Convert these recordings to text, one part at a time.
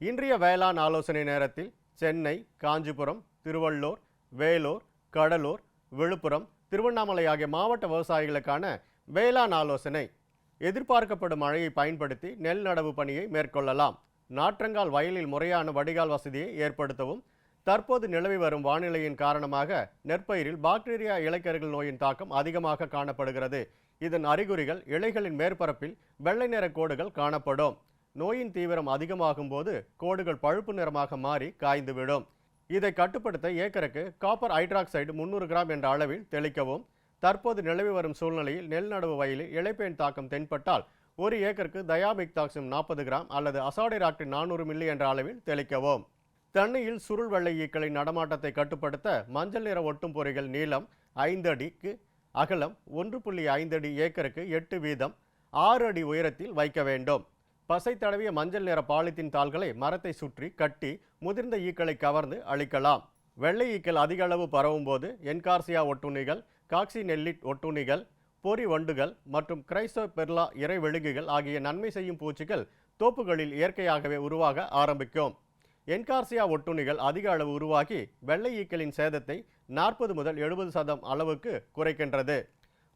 இன்றைய வேளாண் ஆலோசனை நேரத்தில் சென்னை காஞ்சிபுரம் திருவள்ளூர் வேலூர் கடலூர் விழுப்புரம் திருவண்ணாமலை ஆகிய மாவட்ட விவசாயிகளுக்கான வேளாண் ஆலோசனை. எதிர்பார்க்கப்படும் மழையை பயன்படுத்தி நெல் நடவு பணியை மேற்கொள்ளலாம். நாற்றங்கால் வயலில் முறையான வடிகால் வசதியை ஏற்படுத்தவும் தற்போது நிலவி வரும் வானிலையின் காரணமாக நெற்பயிரில் பாக்டீரியா இலைக்கருகள் நோயின் தாக்கம் அதிகமாக காணப்படுகிறது. இதன் அறிகுறிகள் இலைகளின் மேற்பரப்பில் வெள்ளை நிற கோடுகள் காணப்படும். நோயின் தீவிரம் அதிகமாகும் போது கோடுகள் பழுப்பு நிறமாக மாறி காய்ந்துவிடும். இதை கட்டுப்படுத்த ஏக்கருக்கு காப்பர் ஹைட்ராக்சைடு முந்நூறு கிராம் என்ற அளவில் தெளிக்கவும். தற்போது நிலவி வரும் சூழ்நிலையில் நெல் நடவு வயலில் இழைப்பேன் தாக்கம் தென்பட்டால் ஒரு ஏக்கருக்கு தயாமிக்தாக்சிம் நாற்பது கிராம் அல்லது அசாடிராக்டின் நானூறு மில்லி என்ற அளவில் தெளிக்கவும். தென்னையில் சுருள் வெள்ளை ஈக்களின் நடமாட்டத்தை கட்டுப்படுத்த மஞ்சள் நிற ஒட்டும் பொறிகள் நீளம் ஐந்து அடிக்கு அகலம் ஒன்று புள்ளி ஐந்து அடி ஏக்கருக்கு எட்டு வீதம் ஆறு அடி உயரத்தில் வைக்க வேண்டும். பசை தடவிய மஞ்சள் நிற பாலித்தீன் தாள்களை மரத்தை சுற்றி கட்டி முதிர்ந்த ஈக்களை கவர்ந்து அழிக்கலாம். வெள்ளை ஈக்கள் அதிக அளவு பரவும் போது என்கார்சியா ஒட்டுண்ணிகள் காக்சி நெல்லிட் ஒட்டுண்ணிகள் பொறி வண்டுகள் மற்றும் கிரைசோபெர்லா இறை வெழுகுகள் ஆகிய நன்மை செய்யும் பூச்சிகள் தோப்புகளில் இயற்கையாகவே உருவாக ஆரம்பிக்கும். என்கார்சியா ஒட்டுண்ணிகள் அதிக அளவு உருவாகி வெள்ளை ஈக்களின் சேதத்தை நாற்பது முதல் எழுபது சதம் அளவுக்கு குறைக்கின்றது.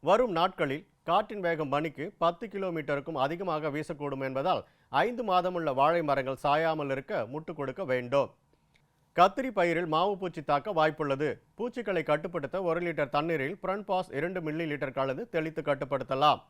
வரும் நாட்களில் காற்றின் வேகம் மணிக்கு பத்து கிலோமீட்டருக்கும் அதிகமாக வீசக்கூடும் என்பதால் ஐந்து மாதமுள்ள வாழை மரங்கள் சாயாமல் இருக்க முட்டு கொடுக்க வேண்டும். கத்திரி பயிரில் மாவு பூச்சி தாக்க வாய்ப்புள்ளது. பூச்சிகளை கட்டுப்படுத்த ஒரு லிட்டர் தண்ணீரில் பிரன் பாஸ் இரண்டு மில்லி லிட்டர் கலந்து தெளித்து கட்டுப்படுத்தலாம்.